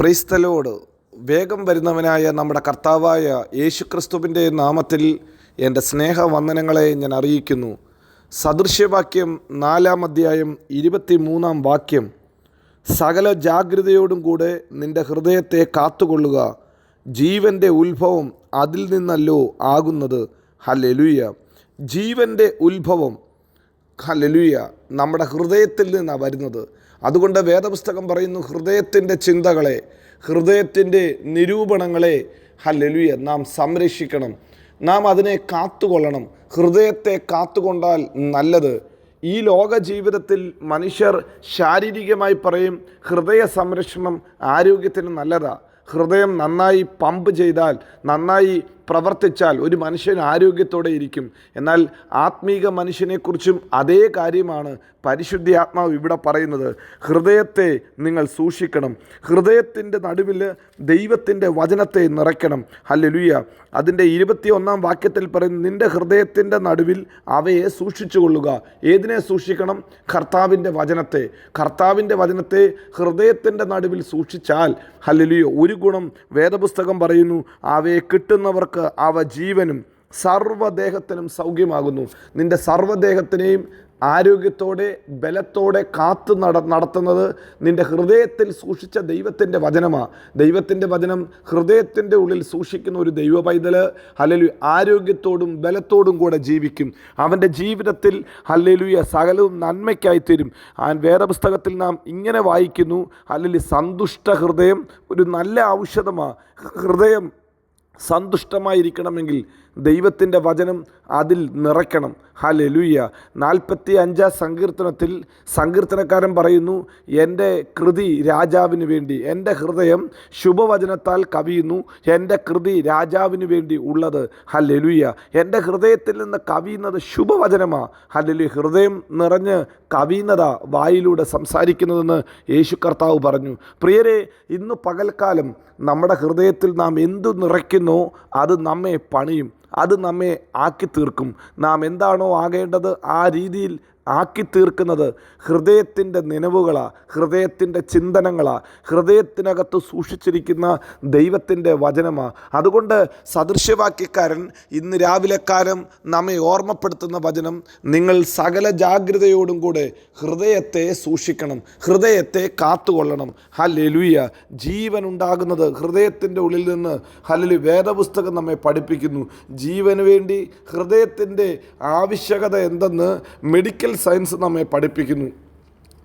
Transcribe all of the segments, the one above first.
ക്രൈസ്തലോട്. വേഗം വരുന്നവനായ നമ്മുടെ കർത്താവായ യേശുക്രിസ്തുവിന്റെ നാമത്തിൽ എന്റെ സ്നേഹവന്ദനങ്ങളെ ഞാൻ അറിയിക്കുന്നു. സദൃശ്യവാക്യം നാലാം അധ്യായം ഇരുപത്തി മൂന്നാം വാക്യം. സകല ജാഗ്രതയോടും കൂടെ നിന്റെ ഹൃദയത്തെ കാത്തുകൊള്ളുക. ജീവന്റെ ഉത്ഭവം അതിൽ നിന്നല്ലോ ആകുന്നത്. ഹല്ലെലുയ്യ ജീവന്റെ ഉത്ഭവം ഹല്ലേലൂയ. നമ്മുടെ ഹൃദയത്തിൽ നിന്നാണ് വരുന്നത്. അതുകൊണ്ട് വേദപുസ്തകം പറയുന്നു ഹൃദയത്തിന്റെ ചിന്തകളെ ഹൃദയത്തിന്റെ നിരൂപണങ്ങളെ ഹല്ലേലൂയ നാം സംരക്ഷിക്കണം. നാം അതിനെ കാത്തുകൊള്ളണം. ഹൃദയത്തെ കാത്തുകൊണ്ടാൽ നല്ലത്. ഈ ലോക ജീവിതത്തിൽ മനുഷ്യർ ശാരീരികമായി പറയും ഹൃദയ സംരക്ഷണം ആരോഗ്യത്തിന് നല്ലതാണ് ഹൃദയം നന്നായി പമ്പ് ചെയ്താൽ നന്നായി പ്രവർത്തിച്ചാൽ ഒരു മനുഷ്യൻ ആരോഗ്യത്തോടെ ഇരിക്കും. എന്നാൽ ആത്മീക മനുഷ്യനെക്കുറിച്ചും അതേ കാര്യമാണ് പരിശുദ്ധി ആത്മാവ് ഇവിടെ പറയുന്നത്. ഹൃദയത്തെ നിങ്ങൾ സൂക്ഷിക്കണം. ഹൃദയത്തിന്റെ നടുവിൽ ദൈവത്തിന്റെ വചനത്തെ നിറയ്ക്കണം. ഹല്ലേലൂയ. അതിന്റെ ഇരുപത്തി ഒന്നാം വാക്യത്തിൽ പറയുന്നു നിന്റെ ഹൃദയത്തിന്റെ നടുവിൽ അവയെ സൂക്ഷിച്ചു കൊള്ളുക ഏതിനെ സൂക്ഷിക്കണം? കർത്താവിന്റെ വചനത്തെ. കർത്താവിന്റെ വചനത്തെ ഹൃദയത്തിന്റെ നടുവിൽ സൂക്ഷിച്ചാൽ ഹല്ലേലൂയ ഒരു ഗുണം വേദപുസ്തകം പറയുന്നു അവയെ കിട്ടുന്നവർക്ക് അവ ജീവനും സർവദേഹത്തിനും സൗഖ്യമാകുന്നു. നിന്റെ സർവദേഹത്തിനെയും ആരോഗ്യത്തോടെ ബലത്തോടെ കാത്തു നട നടത്തുന്നത് നിന്റെ ഹൃദയത്തിൽ സൂക്ഷിച്ച ദൈവത്തിന്റെ വചനമാണ് ദൈവത്തിന്റെ വചനം ഹൃദയത്തിന്റെ ഉള്ളിൽ സൂക്ഷിക്കുന്ന ഒരു ദൈവ പൈതൽ ഹലലു ആരോഗ്യത്തോടും ബലത്തോടും കൂടെ ജീവിക്കും. അവന്റെ ജീവിതത്തിൽ ഹല്ലലുയ സകലവും നന്മയ്ക്കായി തരും. ആ വേദപുസ്തകത്തിൽ നാം ഇങ്ങനെ വായിക്കുന്നു ഹലലി സന്തുഷ്ട ഹൃദയം ഒരു നല്ല ഔഷധമാണ് ഹൃദയം സന്തുഷ്ടമായിരിക്കണമെങ്കിൽ ദൈവത്തിന്റെ വചനം അതിൽ നിറയ്ക്കണം. ഹലെലുയ്യ നാൽപ്പത്തി അഞ്ചാം സങ്കീർത്തനത്തിൽ സങ്കീർത്തനക്കാരൻ പറയുന്നു എന്റെ കൃതി രാജാവിന് വേണ്ടി എന്റെ ഹൃദയം ശുഭവചനത്താൽ കവിയുന്നു എന്റെ കൃതി രാജാവിന് വേണ്ടി ഉള്ളത് ഹലലുയ്യ എന്റെ ഹൃദയത്തിൽ നിന്ന് കവിയുന്നത് ശുഭവചനമാ. ഹലലു ഹൃദയം നിറഞ്ഞ് കവിയുന്നതാ വായിലൂടെ സംസാരിക്കുന്നതെന്ന് യേശു കർത്താവ് പറഞ്ഞു. പ്രിയരെ ഇന്ന് പകൽക്കാലം നമ്മുടെ ഹൃദയത്തിൽ നാം എന്തു നിറയ്ക്കുന്നോ അത് നമ്മെ പണിയും. അത് നമ്മെ ആക്കി തീർക്കും നാം എന്താണോ ആകേണ്ടത് ആ രീതിയിൽ ആക്കി തീർക്കുന്നത് ഹൃദയത്തിന്റെ നിലവുകളാണ് ഹൃദയത്തിന്റെ ചിന്തനങ്ങളാണ് ഹൃദയത്തിനകത്ത് സൂക്ഷിച്ചിരിക്കുന്ന ദൈവത്തിന്റെ വചനമാണ് അതുകൊണ്ട് സദൃശ്യവാക്യക്കാരൻ ഇന്ന് രാവിലെക്കാരൻ നമ്മെ ഓർമ്മപ്പെടുത്തുന്ന വചനം നിങ്ങൾ സകല ജാഗ്രതയോടും കൂടെ ഹൃദയത്തെ സൂക്ഷിക്കണം ഹൃദയത്തെ കാത്തുകൊള്ളണം. ഹലലുയ ജീവൻ ഉണ്ടാകുന്നത് ഹൃദയത്തിന്റെ ഉള്ളിൽ നിന്ന് ഹലലു വേദപുസ്തകം നമ്മെ പഠിപ്പിക്കുന്നു. ജീവന് വേണ്ടി ഹൃദയത്തിന്റെ ആവശ്യകത എന്തെന്ന് മെഡിക്കൽ സയൻസ് നമ്മെ പഠിപ്പിക്കുന്നു.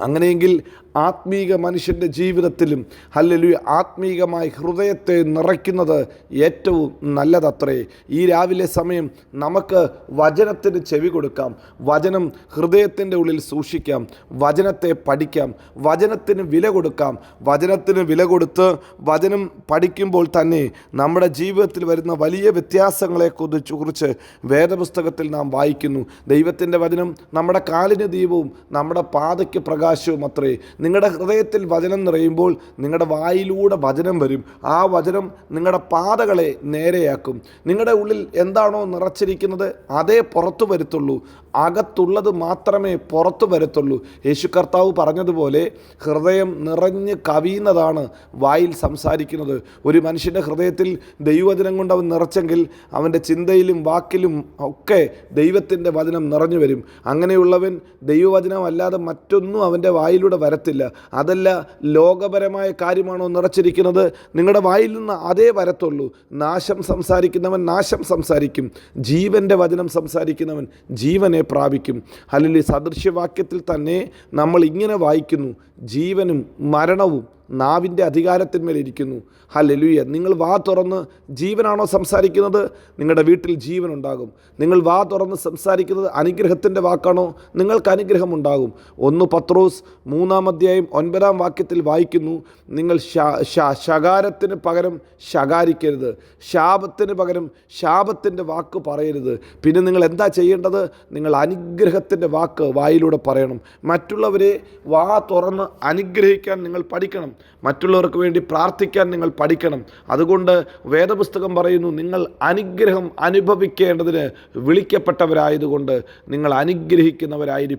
അങ്ങനെയെങ്കിൽ ആത്മീക മനുഷ്യന്റെ ജീവിതത്തിലും അല്ലെങ്കിൽ ആത്മീകമായി ഹൃദയത്തെ നിറയ്ക്കുന്നത് ഏറ്റവും നല്ലതത്രേ. ഈ രാവിലെ സമയം നമുക്ക് വചനത്തിന് ചെവി കൊടുക്കാം വചനം ഹൃദയത്തിന്റെ ഉള്ളിൽ സൂക്ഷിക്കാം വചനത്തെ പഠിക്കാം വചനത്തിന് വില കൊടുക്കാം. വചനത്തിന് വില കൊടുത്ത് വചനം പഠിക്കുമ്പോൾ തന്നെ നമ്മുടെ ജീവിതത്തിൽ വരുന്ന വലിയ വ്യത്യാസങ്ങളെ കുറിച്ച് കുറിച്ച് വേദപുസ്തകത്തിൽ നാം വായിക്കുന്നു. ദൈവത്തിന്റെ വചനം നമ്മുടെ കാലിന് ദീപവും നമ്മുടെ പാതയ്ക്ക് പ്രകാശവും അത്രേ. നിങ്ങളുടെ ഹൃദയത്തിൽ വചനം നിറയുമ്പോൾ നിങ്ങളുടെ വായിലൂടെ വചനം വരും. ആ വചനം നിങ്ങളുടെ പാതകളെ നേരെയാക്കും. നിങ്ങളുടെ ഉള്ളിൽ എന്താണോ നിറച്ചിരിക്കുന്നത് അതേ പുറത്തു വരുത്തുള്ളൂ. അകത്തുള്ളത് മാത്രമേ പുറത്തു വരത്തുള്ളൂ. യേശു കർത്താവ് പറഞ്ഞതുപോലെ ഹൃദയം നിറഞ്ഞ് കവിയുന്നതാണ് വായിൽ സംസാരിക്കുന്നത്. ഒരു മനുഷ്യന്റെ ഹൃദയത്തിൽ ദൈവവചനം കൊണ്ട് അവൻ നിറച്ചെങ്കിൽ അവന്റെ ചിന്തയിലും വാക്കിലും ഒക്കെ ദൈവത്തിന്റെ വചനം നിറഞ്ഞു വരും. അങ്ങനെയുള്ളവൻ ദൈവവചനം അല്ലാതെ മറ്റൊന്നും അവന്റെ വായിലൂടെ വരത്തില്ല. അതല്ല ലോകപരമായ കാര്യമാണോ നിറച്ചിരിക്കുന്നത്? നിങ്ങളുടെ വായിൽ നിന്ന് അതേ വരത്തുള്ളൂ. നാശം സംസാരിക്കുന്നവൻ നാശം സംസാരിക്കും. ജീവന്റെ വചനം സംസാരിക്കുന്നവൻ ജീവനെ പ്രാപിക്കും. അല്ലെങ്കിൽ സദൃശ്യവാക്യത്തിൽ തന്നെ നമ്മൾ ഇങ്ങനെ വായിക്കുന്നു. ജീവനും മരണവും നാവിന്റെ അധികാരത്തിന്മേലിരിക്കുന്നു ഹലലുയ നിങ്ങൾ വാ തുറന്ന് ജീവനാണോ സംസാരിക്കുന്നത്? നിങ്ങളുടെ വീട്ടിൽ ജീവൻ ഉണ്ടാകും നിങ്ങൾ വാ തുറന്ന് സംസാരിക്കുന്നത് അനുഗ്രഹത്തിന്റെ വാക്കാണോ? നിങ്ങൾക്ക് അനുഗ്രഹം ഉണ്ടാകും ഒന്ന് പത്രോസ് മൂന്നാം അധ്യായം ഒൻപതാം വാക്യത്തിൽ വായിക്കുന്നു. നിങ്ങൾ ശകാരത്തിന് പകരം ശകാരിക്കരുത്. ശാപത്തിന് പകരം ശാപത്തിന്റെ വാക്ക് പറയരുത്. പിന്നെ നിങ്ങൾ എന്താ ചെയ്യേണ്ടത്? നിങ്ങൾ അനുഗ്രഹത്തിന്റെ വാക്ക് വായിലൂടെ പറയണം. മറ്റുള്ളവരെ വാ തുറന്ന് അനുഗ്രഹിക്കാൻ നിങ്ങൾ പഠിക്കണം. മറ്റുള്ളവർക്ക് വേണ്ടി പ്രാർത്ഥിക്കാൻ നിങ്ങൾ പഠിക്കണം. അതുകൊണ്ട് വേദപുസ്തകം പറയുന്നു നിങ്ങൾ അനുഗ്രഹം അനുഭവിക്കേണ്ടതിന് വിളിക്കപ്പെട്ടവരായതുകൊണ്ട് നിങ്ങൾ അനുഗ്രഹിക്കുന്നവരായിരിക്കും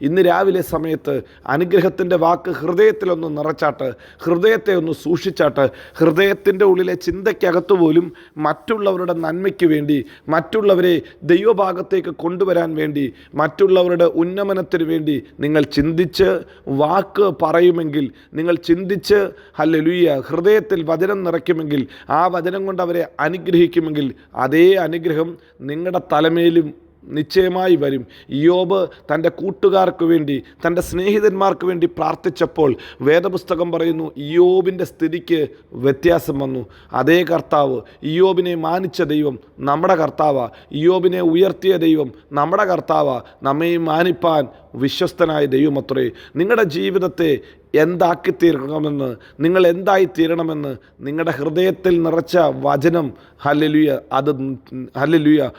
ഇന്ന് രാവിലെ സമയത്ത് അനുഗ്രഹത്തിന്റെ വാക്ക് ഹൃദയത്തിലൊന്ന് നിറച്ചാട്ട് ഹൃദയത്തെ ഒന്ന് സൂക്ഷിച്ചാട്ട് ഹൃദയത്തിന്റെ ഉള്ളിലെ ചിന്തയ്ക്കകത്തു പോലും മറ്റുള്ളവരുടെ നന്മയ്ക്ക് വേണ്ടി മറ്റുള്ളവരെ ദൈവഭാഗത്തേക്ക് കൊണ്ടുവരാൻ വേണ്ടി മറ്റുള്ളവരുടെ ഉന്നമനത്തിന് വേണ്ടി നിങ്ങൾ ചിന്തിച്ച് വാക്ക് പറയുമെങ്കിൽ നിങ്ങൾ ചിന്തിച്ച് ഹല്ലേലൂയ ഹൃദയത്തിൽ വചനം നിറയ്ക്കുമെങ്കിൽ ആ വചനം കൊണ്ട് അവരെ അനുഗ്രഹിക്കുമെങ്കിൽ അതേ അനുഗ്രഹം നിങ്ങളുടെ തലമേലും നിശ്ചയമായി വരും. യോബ് തന്റെ കൂട്ടുകാർക്ക് വേണ്ടി തന്റെ സ്നേഹിതന്മാർക്ക് വേണ്ടി പ്രാർത്ഥിച്ചപ്പോൾ വേദപുസ്തകം പറയുന്നു യോബിന്റെ സ്ഥിതിക്ക് വ്യത്യാസം വന്നു. അതേ കർത്താവ് യോബിനെ മാനിച്ച ദൈവം നമ്മുടെ കർത്താവ. യോബിനെ ഉയർത്തിയ ദൈവം നമ്മുടെ കർത്താവ. നമ്മെ മാനിപ്പാൻ വിശ്വസ്തനായ ദൈവമത്രേ നിങ്ങളുടെ ജീവിതത്തെ എന്താക്കി തീർക്കണമെന്ന് നിങ്ങൾ എന്തായി തീരണമെന്ന് നിങ്ങളുടെ ഹൃദയത്തിൽ നിറച്ച വചനം ഹല്ലലുയ അത് ഹല്ലലുയ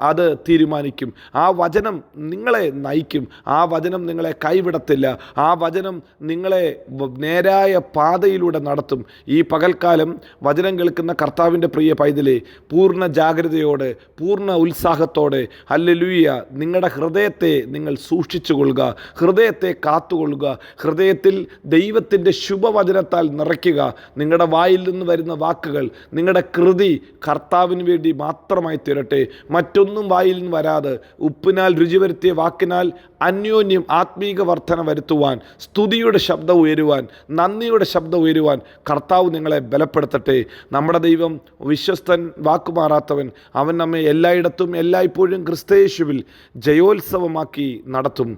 അത് തീരുമാനിക്കും. ആ വചനം നിങ്ങളെ നയിക്കും. ആ വചനം നിങ്ങളെ കൈവിടത്തില്ല. ആ വചനം നിങ്ങളെ നേരായ പാതയിലൂടെ നടത്തും. ഈ പകൽക്കാലം വചനം കേൾക്കുന്ന കർത്താവിന്റെ പ്രിയ പൈതലെ പൂർണ ജാഗ്രതയോടെ പൂർണ ഉത്സാഹത്തോടെ ഹല്ലലുയ നിങ്ങളുടെ ഹൃദയത്തെ നിങ്ങൾ സൂക്ഷിച്ചു കൊള്ളുക ഹൃദയത്തെ കാത്തുകൊള്ളുക ഹൃദയത്തിൽ ദൈവത്തിന്റെ ശുഭവചനത്താൽ നിറയ്ക്കുക. നിങ്ങളുടെ വായിൽ നിന്ന് വരുന്ന വാക്കുകൾ നിങ്ങളുടെ കൃതി കർത്താവിന് വേണ്ടി മാത്രമായി തീരട്ടെ. മറ്റൊന്നും വായിൽ നിന്ന് വരാതെ ഉപ്പിനാൽ രുചി വരുത്തിയ വാക്കിനാൽ അന്യോന്യം ആത്മീക വർധന വരുത്തുവാൻ സ്തുതിയുടെ ശബ്ദം ഉയരുവാൻ നന്ദിയുടെ ശബ്ദം ഉയരുവാൻ കർത്താവ് നിങ്ങളെ ബലപ്പെടുത്തട്ടെ. നമ്മുടെ ദൈവം വിശ്വസ്തൻ വാക്കുമാറാത്തവൻ അവൻ നമ്മെ എല്ലായിടത്തും എല്ലായ്പ്പോഴും ക്രിസ്തയേശുവിൽ ജയോത്സവമാക്കി നടത്തും.